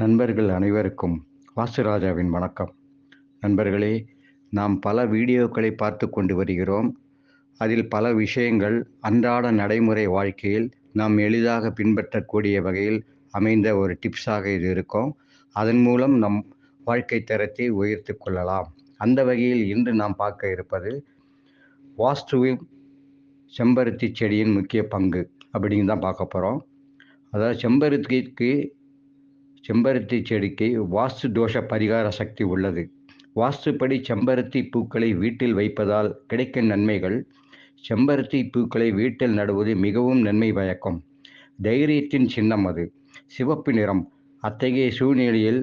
நண்பர்கள் அனைவருக்கும் வாசுராஜாவின் வணக்கம். நண்பர்களே நாம் பல வீடியோக்களை பார்த்து கொண்டு வருகிறோம். அதில் பல விஷயங்கள் அன்றாட நடைமுறை வாழ்க்கையில் நாம் எளிதாக பின்பற்றக்கூடிய வகையில் அமைந்த ஒரு டிப்ஸாக இது இருக்கும். அதன் மூலம் நம் வாழ்க்கை தரத்தை உயர்த்து கொள்ளலாம். அந்த வகையில் இன்று நாம் பார்க்க இருப்பது வாஸ்துவில் செம்பருத்தி செடியின் முக்கிய பங்கு அப்படின்னு தான் பார்க்க போகிறோம் அதாவது செம்பருத்திக்கு செம்பருத்தி செடிக்கு வாஸ்து தோஷ பரிகார சக்தி உள்ளது. வாஸ்துப்படி செம்பருத்தி பூக்களை வீட்டில் வைப்பதால் கிடைக்கும் நன்மைகள். செம்பருத்தி பூக்களை வீட்டில் நடுவது மிகவும் நன்மை பயக்கும் தைரியத்தின் சின்னம் அது. சிவப்பு நிறம். அத்தகைய சூழ்நிலையில்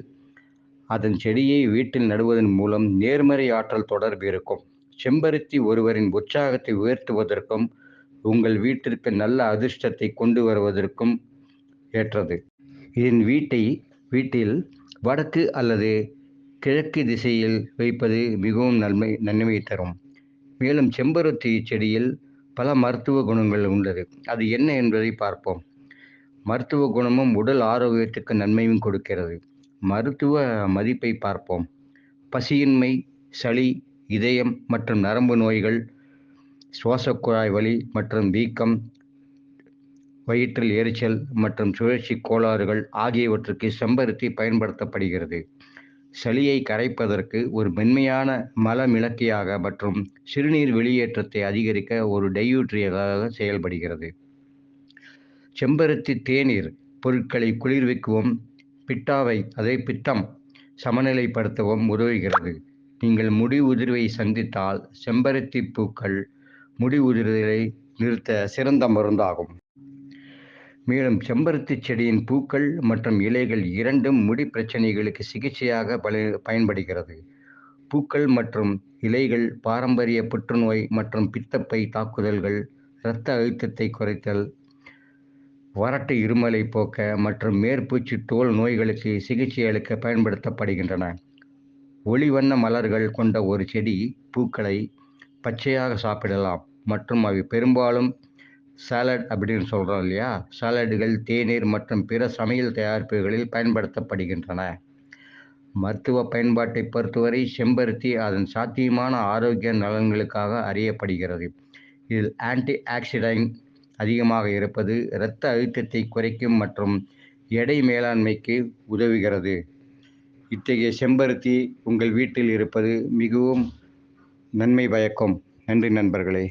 அதன் செடியை வீட்டில் நடுவதன் மூலம் நேர்மறை ஆற்றல் தொடர்பு இருக்கும். செம்பருத்தி ஒருவரின் உற்சாகத்தை உயர்த்துவதற்கும் உங்கள் வீட்டிற்கு நல்ல அதிர்ஷ்டத்தை கொண்டு வருவதற்கும் ஏற்றது. என் வீட்டை வீட்டில் வடக்கு அல்லது கிழக்கு திசையில் வைப்பது மிகவும் நன்மை நன்மை தரும். மேலும் செம்பருத்தி செடியில் பல மருத்துவ குணங்கள் உள்ளது. அது என்ன என்பதை பார்ப்போம். மருத்துவ குணமும் உடல் ஆரோக்கியத்துக்கு நன்மையும் கொடுக்கிறது. மருத்துவ மதிப்பை பார்ப்போம். பசியின்மை சளி இதயம் மற்றும் நரம்பு நோய்கள் சுவாசக்குழாய் வலி மற்றும் வீக்கம் வயிற்றில் எரிச்சல் மற்றும் சுழற்சி கோளாறுகள் ஆகியவற்றுக்கு செம்பருத்தி பயன்படுத்தப்படுகிறது. சளியை கரைப்பதற்கு ஒரு மென்மையான மலமிளக்கியாக மற்றும் சிறுநீர் வெளியேற்றத்தை அதிகரிக்க ஒரு டையூட்ரியலாக செயல்படுகிறது. செம்பருத்தி தேநீர் பொருட்களை குளிர்விக்கவும் பிட்டாவை அதை பித்தம் சமநிலைப்படுத்தவும் உதவுகிறது. நீங்கள் முடி உதிர்வை சந்தித்தால் செம்பருத்தி பூக்கள் முடி உதிர்வை நிறுத்த சிறந்த மருந்தாகும். மேலும் செம்பருத்தி செடியின் பூக்கள் மற்றும் இலைகள் இரண்டும் முடி பிரச்சனைகளுக்கு சிகிச்சையாக பல பயன்படுகிறது. பூக்கள் மற்றும் இலைகள் பாரம்பரிய புற்றுநோய் மற்றும் பித்தப்பை தாக்குதல்கள் இரத்த அழுத்தத்தை குறைத்தல் வறட்டு இருமலை போக்க மற்றும் மேற்பூச்சி தோல் நோய்களுக்கு சிகிச்சை அளிக்க பயன்படுத்தப்படுகின்றன. ஒளிவண்ண மலர்கள் கொண்ட ஒரு செடி பூக்களை பச்சையாக சாப்பிடலாம் மற்றும் அவை பெரும்பாலும் சாலட் அப்படின்னு சொல்கிறோம் இல்லையா? சாலடுகள் தேநீர் மற்றும் பிற சமையல் தயாரிப்புகளில் பயன்படுத்தப்படுகின்றன. மருத்துவ பயன்பாட்டை பொறுத்தவரை செம்பருத்தி அதன் சாத்தியமான ஆரோக்கிய நலன்களுக்காக அறியப்படுகிறது. இதில் ஆன்டி ஆக்சிடென்ட் அதிகமாக இருப்பது இரத்த அழுத்தத்தை குறைக்கும் மற்றும் எடை மேலாண்மைக்கு உதவுகிறது. இத்தகைய செம்பருத்தி உங்கள் வீட்டில் இருப்பது மிகவும் நன்மை பயக்கும். நன்றி நண்பர்களே.